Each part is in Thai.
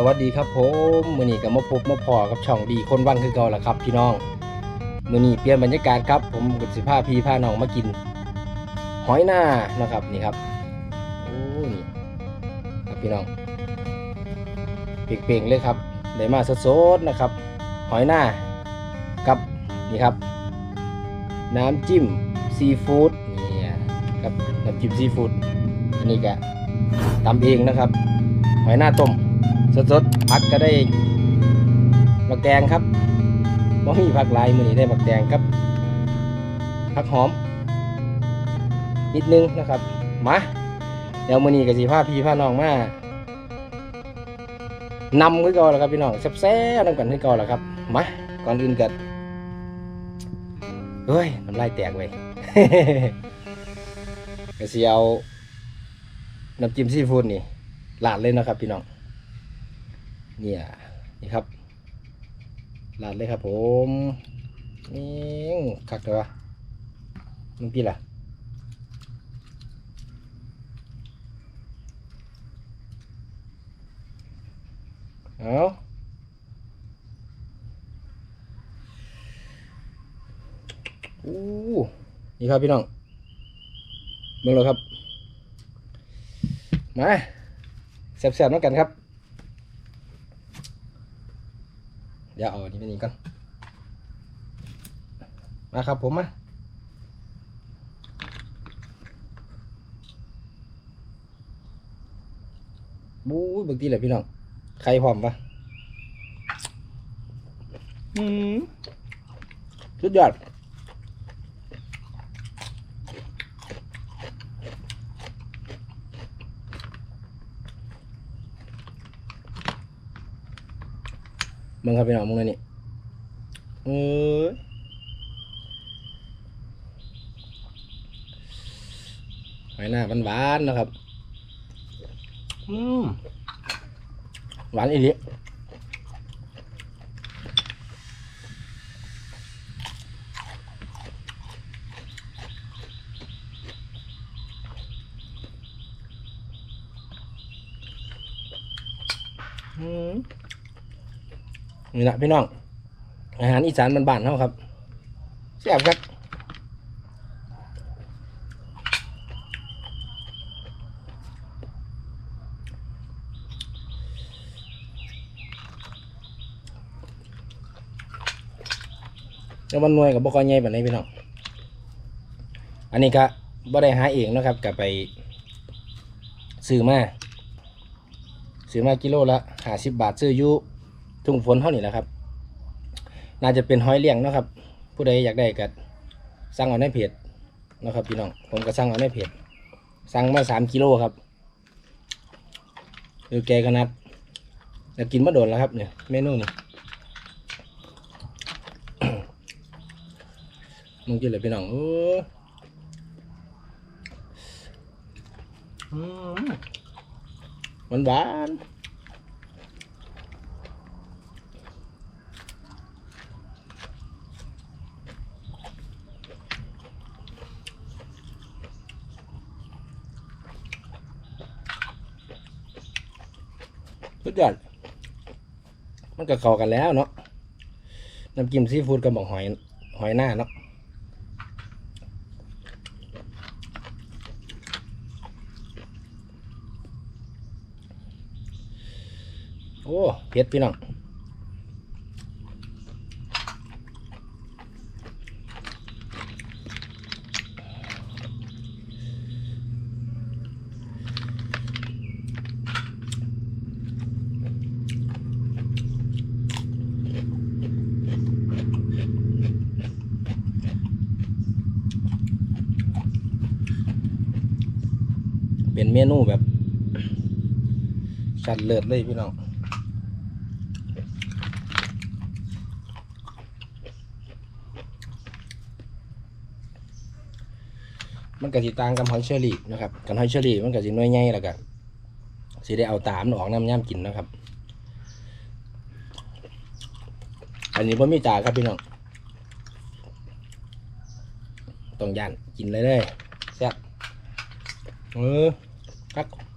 สวัสดีครับผมมือนี้ก็มาพบมาพอกับช่องดีคนว่างคือเก่าละครับ พี่น้องมือนี้เปลี่ยนบรรยากาศครับ ผมกับสิพาพี่พาน้องมากิน หอยหน้านะครับนี่ครับโอ้นี่ครับพี่น้องเป่งๆเลยครับได้มาสดๆนะครับ หอยหน้ากับนี่ครับ น้ำจิ้มซีฟู้ดนี่ครับน้ำจิ้มซีฟู้ดอันนี้ก็ตำเองนะครับ หอยหน้าต้ม สดๆผักก็ได้มักแดงครับบ่มีผักลายมือนี้ได้มักแดงครับผักหอม นิดนึงนะครับมาเดี๋ยวมือนี้กับสีผ้าพี่ผ้าน้องมานำคือเก่าแล้วครับพี่น้องแซ่บๆนำกันคือเก่าแล้วครับมาก่อนอื่นกันเฮ้ยน้ำลายแตกไปก็สิเอาน้ำจิ้มซีฟู้ดนี่หลาดเลยนะครับพี่น้อง เนี่ยนี่ครับลาดเลยครับผมนี่คักเลยวะมึงพี่ล่ะเอาอู้นี่ครับพี่น้องเบิ่งเลยครับ มาแซ่บๆน้ำกันครับ เดี๋ยวเอาอันนี้ไปนี่ก่อนมาครับผมมาบู๊ยบางทีแหละพี่น้อง ใครพร้อมปะอืมสุดยอด มึงครับพี่น้องมึงเลยนี่เออหอยหน้าหวานๆนะครับอืมหวานอีหลีอืม นี่นะพี่น้อง อาหารอีสานบ้านๆเขาครับแซ่บครับแล้วมันนวยกับบกอใหญ่แบบนี้พี่น้อง อันนี้ก็บ่ได้หาเองนะครับกับไปซื้อมาซื้อมากิโลละห้าสิบบาทซื้ออยู่ ทุ่งฝนเท่านี้แหละครับ น่าจะเป็นห้อยเลี้ยงนะครับ ผู้ใดอยากได้ก็สั่งเอาในเพจนะครับพี่น้องผมก็สั่งเอาในเพจสั่งมาสามกิโลครับดูแกขนาดอยากกินมาโดนแล้วครับเนี่ยเมนูนี่มึงกินเลยพี่น้องโอ้หวานหวาน สุดยอด มันก็เข้ากันแล้วเนาะ น้ำจิ้มซีฟู้ดกับหมกหอย หอยหน้าเนาะโอ้เผ็ดพี่น้อง เป็นเมนูแบบชัดเลิศเลยพี่น้องมันก็สิต่างกับหอยเชอรี่นะครับกับหอยเชอรี่มันก็สิน้อยใหญ่แล้วก็สิได้เอาตามนออกน้ำย่ำกินนะครับ อันนี้พ่มีตาครับพี่น้องต้องย่านกินเลยเลยแซ่บเออ ค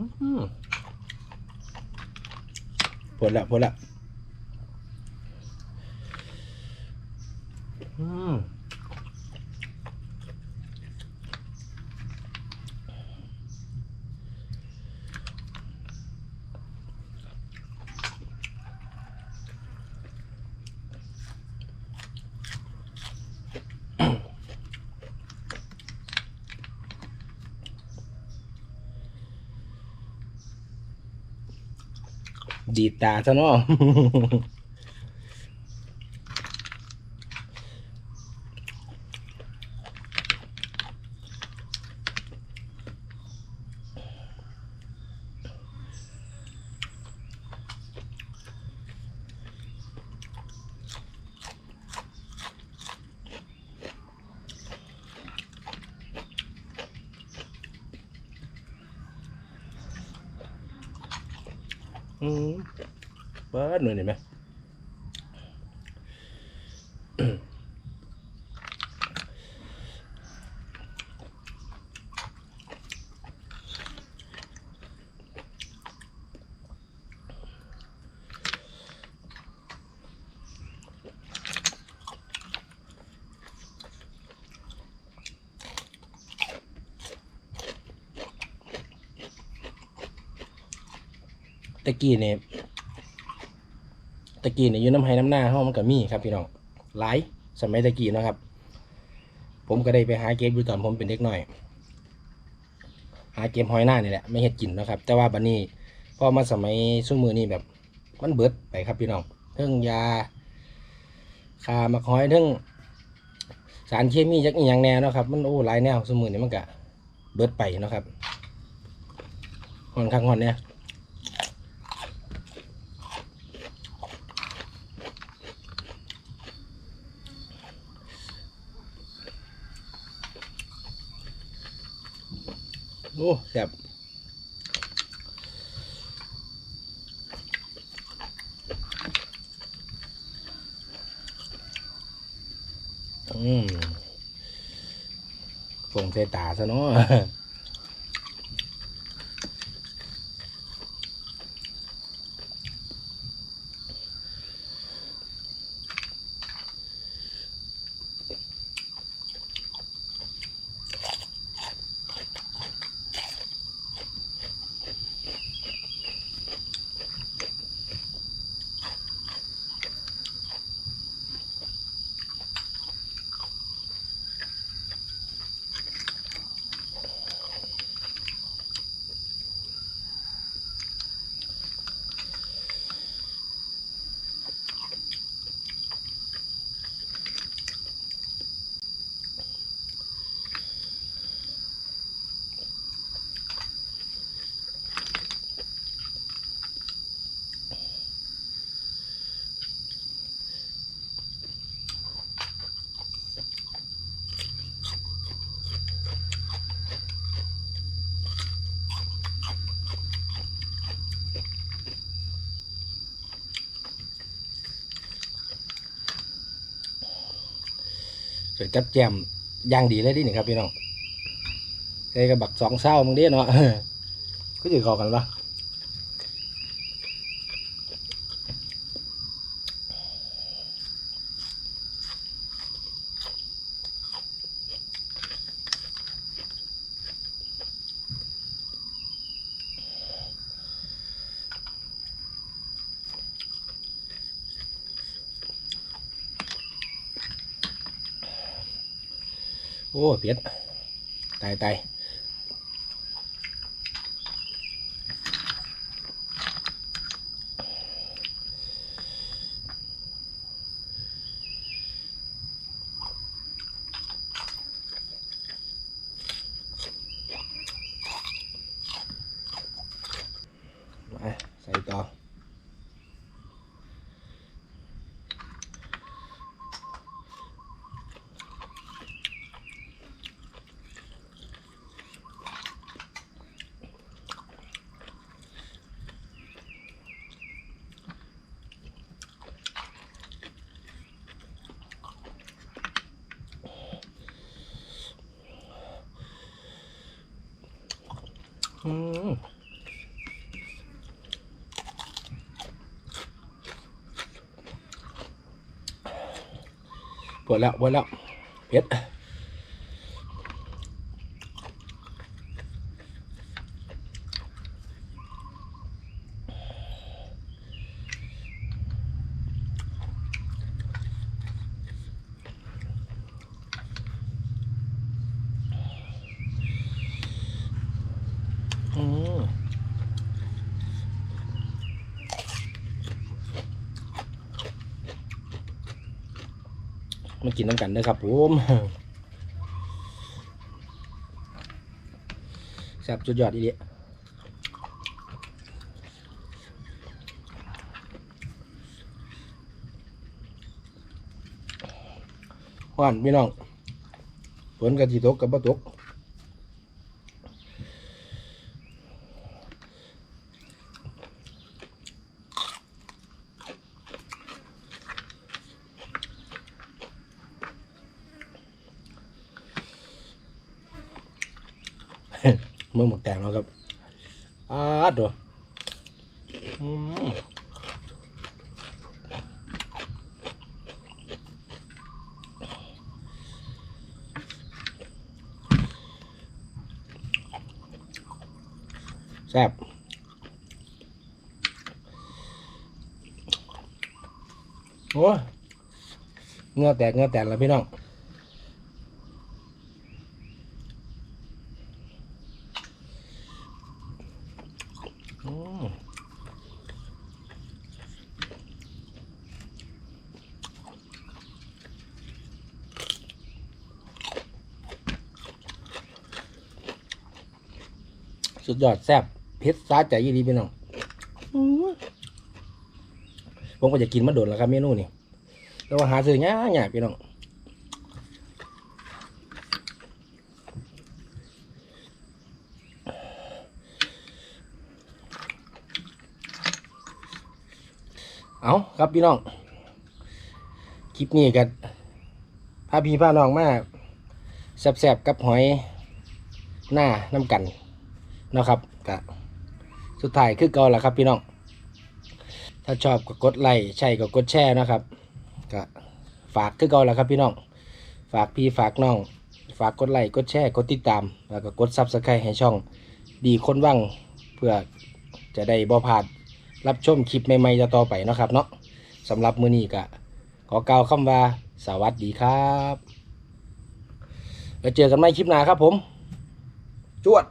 มปวดละปวดละอืม ดีดตาซะเนาะ อืมเปิดหน่อยได้ไหมะกี้เนี่ยตะกี้เนี่ยอยู่น้ำไห้น้ำหน้าห้องมันก็มีครับพี่น้องหลายสมัยตะกี้นะครับ ผมก็ได้ไปหาเก็บอยู่ตอนผมเป็นเด็กน้อย หาเก็บหอยหน้านี่แหละไม่เห็ดกินนะครับ แต่ว่าบัดนี้พอมาสมัยซุมือนี่แบบมันเบิดไปครับพี่น้องเรื่องยาคามักหอยเรื่องสารเคมีจักอหย่างแน่นะครับ มันโอ้หลายแนวซุมือนี่มันก็เบิดไปนะครับหอนข้างหอนเนี่ย อ้แซ่บอืมฟงเสตาซะเนาะ วยจับแจมย่างดีเลยดิหนิครับพี่น้องใช้กับบักสองเศร้ามึงเด้เนาะก็จะเข้ากันปะ โอ้เพียดตายตายมาใส่ต่อ อืม ปวดแล้วปวดแล้วเผ็ดอืม มากินน้ำกันเด้อครับผมแซ่บจุดยอดอีเดียฮ้อนพี่น้องฝนกะจีตกกับบ่ตก เมื่อหมกแตงแล้วครับอาดดูอืม แซ่บโอ้เหงือแตกเหงือแตกแล้วพี่น้องสุดยอดแซ่บ เผ็ดซาใจยี่ดีพี่น้องอื้อผมก็จะกินมาโดนแล้วครับเมนูนี่แต่ว่าหาซื้อยากยากพี่น้องเอาครับพี่น้อง คลิปนี้กันพาพี่พาน้องมาแสบๆกับหอยหน้าน้ำกันเนาะครับกะ สุดท้ายคือเก่าแหละครับพี่น้อง ถ้าชอบก็กดไลค์ใช่ก็กดแชร์นะครับกะฝากคือเก่าแหละครับพี่น้อง ฝากพี่ฝากน้อง ฝากกดไลค์กดแชร์กดติดตาม แล้วก็กดซับสไครต์ให้ช่อง ดีคนว่างเพื่อจะได้บ่พลาดรับชมคลิปใหม่ๆจะต่อไปนะครับเนาะสำหรับมื้อนี้ก็ขอกล่าวคำว่าสวัสดีครับแล้วเจอกันใหม่คลิปหน้าครับผม จวด